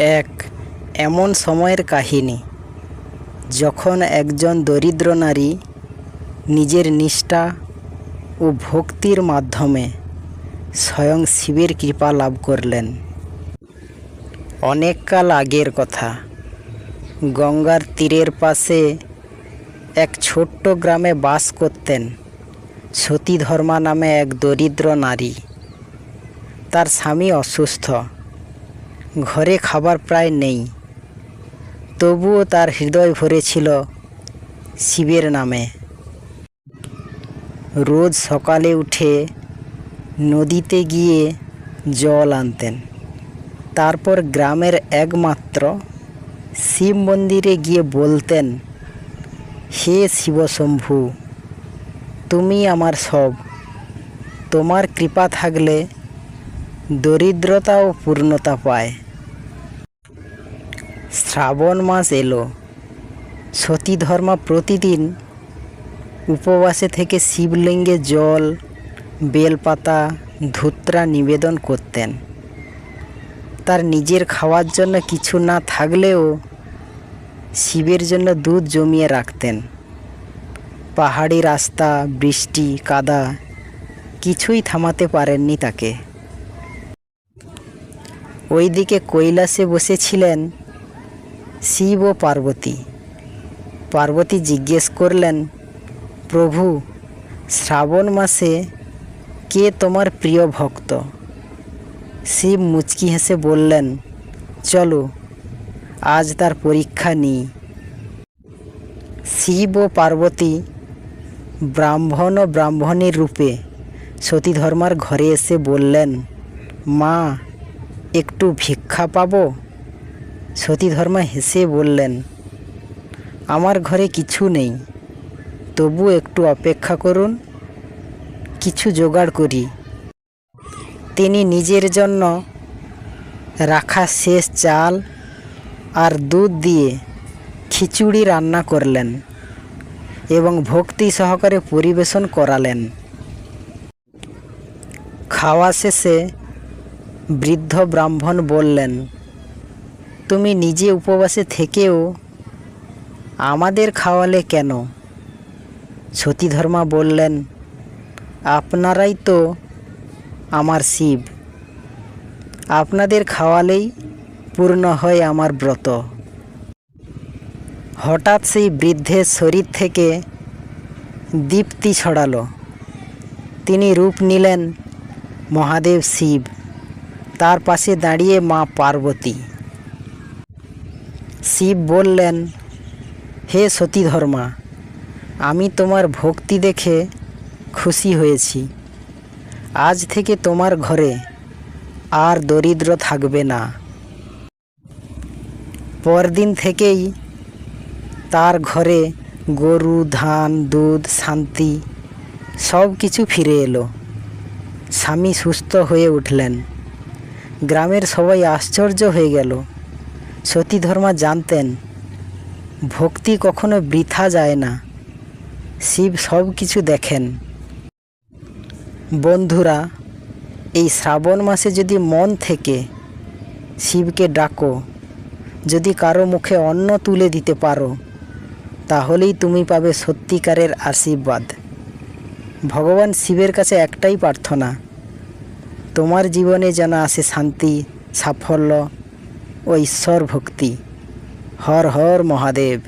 এক এমন সময়ের কাহিনী, যখন একজন দরিদ্র নারী নিজের নিষ্ঠা ও ভক্তির মাধ্যমে স্বয়ং শিবের কৃপা লাভ করলেন। অনেককাল আগের কথা। গঙ্গার তীরের পাশে এক ছোট্ট গ্রামে বাস করতেন সতীধর্মা নামে এক দরিদ্র নারী। তার স্বামী অসুস্থ। ঘরে খাবার প্রায় নেই। তবুও তার হৃদয় ভরেছিল শিবের নামে। রোজ সকালে উঠে নদীতে গিয়ে জল আনতেন। তারপর গ্রামের একমাত্র শিব মন্দিরে গিয়ে বলতেন, হে শিবশম্ভু, তুমি আমার সব। তোমার কৃপা থাকলে দরিদ্রতাও পূর্ণতা পায়। শ্রাবণ মাস এলো। সতীধর্মা প্রতিদিন উপবাসে থেকে শিবলিঙ্গে জল, বেলপাতা, ধুত্রা নিবেদন করতেন। তার নিজের খাওয়ার জন্য কিছু না থাকলেও শিবের জন্য দুধ জমিয়ে রাখতেন। পাহাড়ি রাস্তা, বৃষ্টি, কাদা কিছুই থামাতে পারেননি তাকে। ওইদিকে কৈলাসে বসেছিলেন শিব ও পার্বতী। পার্বতী জিজ্ঞেস করলেন, প্রভু, শ্রাবণ মাসে কে তোমার প্রিয় ভক্ত? শিব মুচকি হেসে বললেন, চলো, আজ তার পরীক্ষা নিই। শিব ও পার্বতী ব্রাহ্মণ ও ব্রাহ্মণীর রূপে সতীধর্মার ঘরে এসে বললেন, মা একটু ভিক্ষা পাবো? সতীধর্মা হেসে বললেন, আমার ঘরে কিছু নেই, তবু একটু অপেক্ষা করুন, কিছু জোগাড় করি। তিনি নিজের জন্য রাখা শেষ চাল আর দুধ দিয়ে খিচুড়ি রান্না করলেন এবং ভক্তি সহকারে পরিবেশন করালেন। খাওয়া শেষে বৃদ্ধ ব্রাহ্মণ বললেন, তুমি নিজে উপবাসে থেকেও আমাদের খাওয়ালে কেন? সতীধর্মা বললেন, আপনারাই তো আমার শিব। আপনাদের খাওয়ালেই পূর্ণ হয় আমার ব্রত। হঠাৎ সেই বৃদ্ধের শরীর থেকে দীপ্তি ছড়ালো। তিনি রূপ নিলেন মহাদেব শিব। তার পাশে দাঁড়িয়ে মা পার্বতী। শিব বললেন, হে সতীধর্মা, আমি তোমার ভক্তি দেখে খুশি হয়েছি। আজ থেকে তোমার ঘরে আর দরিদ্র থাকবে না। পরদিন থেকেই তার ঘরে গরু, ধান, দুধ, শান্তি সব কিছু ফিরে এলো। স্বামী সুস্থ হয়ে উঠলেন। গ্রামের সবাই আশ্চর্য হয়ে গেল। সতীধর্মা জানতেন, ভক্তি কখনো বৃথা যায় না। শিব সব কিছু দেখেন। বন্ধুরা, এই শ্রাবণ মাসে যদি মন থেকে শিবকে ডাকো, যদি কারও মুখে অন্ন তুলে দিতে পারো, তাহলেই তুমি পাবে সত্যিকারের আশীর্বাদ। ভগবান শিবের কাছে একটাই প্রার্থনা তোমার জীবনে যেন আসে শান্তি সাফল্য ও ঈশ্বর ভক্তি হর হর মহাদেব।